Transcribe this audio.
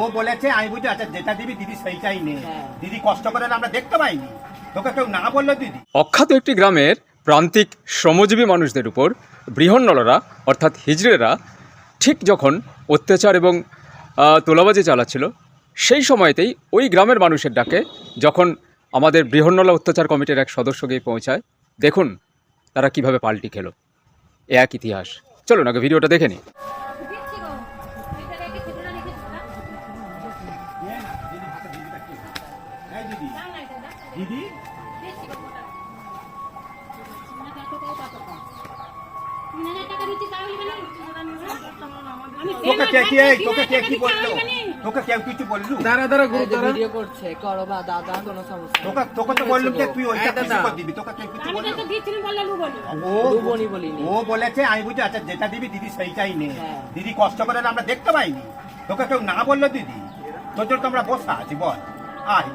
ও বলেছে আমি বুঝি আচ্ছা যেটা দিবি দিদি সেইটাই নে। হ্যাঁ। দিদি কষ্ট করে আমরা দেখতে পাইনি। তোকে কেউ না বলল দিদি? অখ্যাত একটি গ্রামের প্রান্তিক শ্রমজীবী মানুষদের উপর বৃহন্নলরা অর্থাৎ হিজড়েরা ঠিক যখন অত্যাচার এবং তোলাবাজি চালাচ্ছিল সেই সময়তেই ওই গ্রামের মানুষের ডাকে যখন আমাদের বৃহন্নলা অত্যাচার কমিটির এক সদস্য গিয়ে পৌঁছায় দেখুন তারা কীভাবে পাল্টি খেলো। এ এক ইতিহাস। চলুন আগে ভিডিওটা দেখে নিই। কেউ কিছু বললু? দাঁড়া দাঁড়া গুরু ভিডিও করছে করো বা দাদা কোনো সমস্যা তোকে তোকে তো বললুম যে তুই ওইটা কিছু করে দিবি তোকে কেউ কিছু আমি বলল? তো দিচ্ছিলাম বললে লু বলি ও দুবনি বলিনি। ও বলেছে আমি বুঝি আচ্ছা যেটা দিবি দিদি সেইটাই নে। হ্যাঁ। দিদি কষ্ট করে আমরা দেখতে পাইনি। তোকে কেউ না বলল দিদি? তোর জন্য তো আমরা বসা আছি বল। আয়